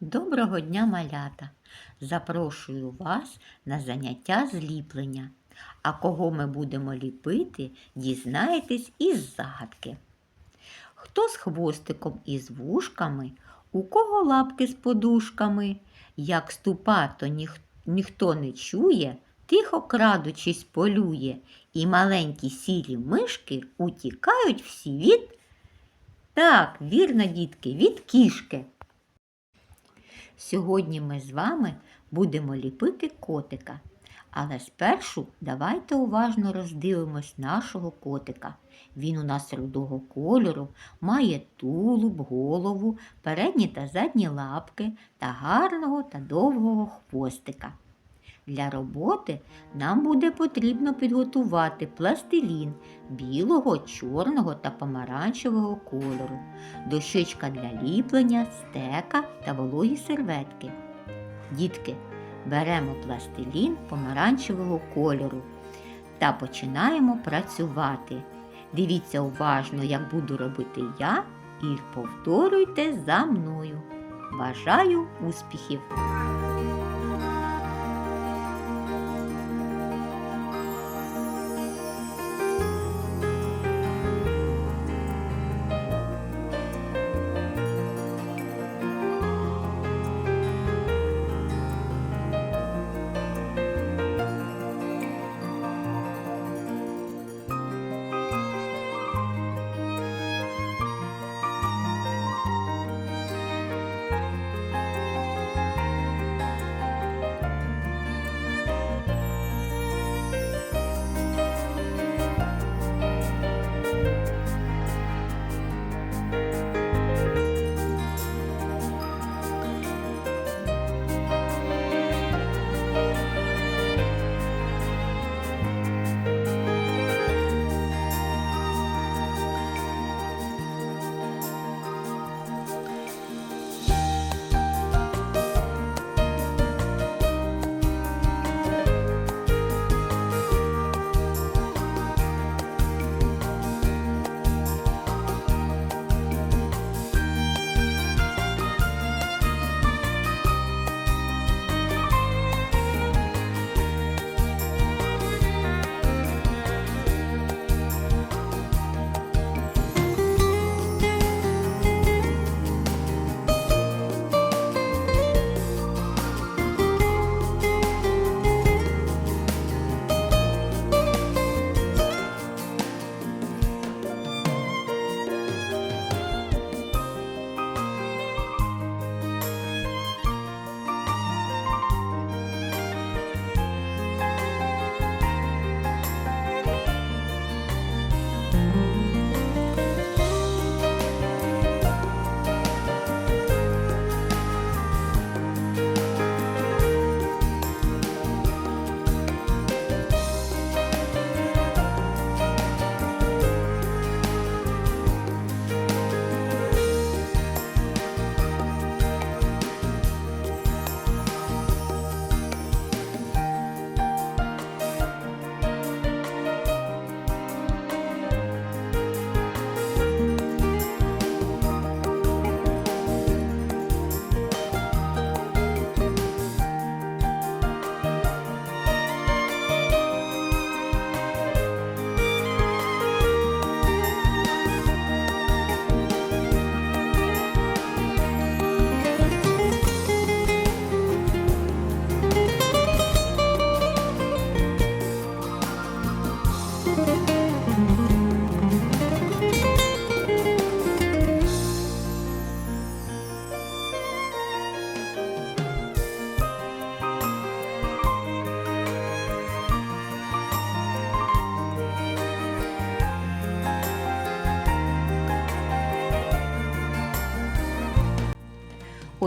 Доброго дня, малята! Запрошую вас на заняття зліплення. А кого ми будемо ліпити, дізнаєтесь із загадки. Хто з хвостиком і з вушками, у кого лапки з подушками, як ступа, то ніх, ніхто не чує, тихо крадучись полює, і маленькі сірі мишки утікають всі від. Так, вірно, дітки, від кішки. Сьогодні ми з вами будемо ліпити котика. Але спершу давайте уважно роздивимось нашого котика. Він у нас рудого кольору, має тулуб, голову, передні та задні лапки та гарного та довгого хвостика. Для роботи нам буде потрібно підготувати пластилін білого, чорного та помаранчевого кольору, дощечка для ліплення, стека та вологі серветки. Дітки, беремо пластилін помаранчевого кольору та починаємо працювати. Дивіться уважно, як буду робити я, і повторюйте за мною. Бажаю успіхів!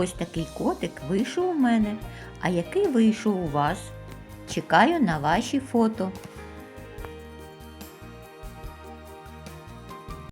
Ось такий котик вийшов у мене. А який вийшов у вас? Чекаю на ваші фото.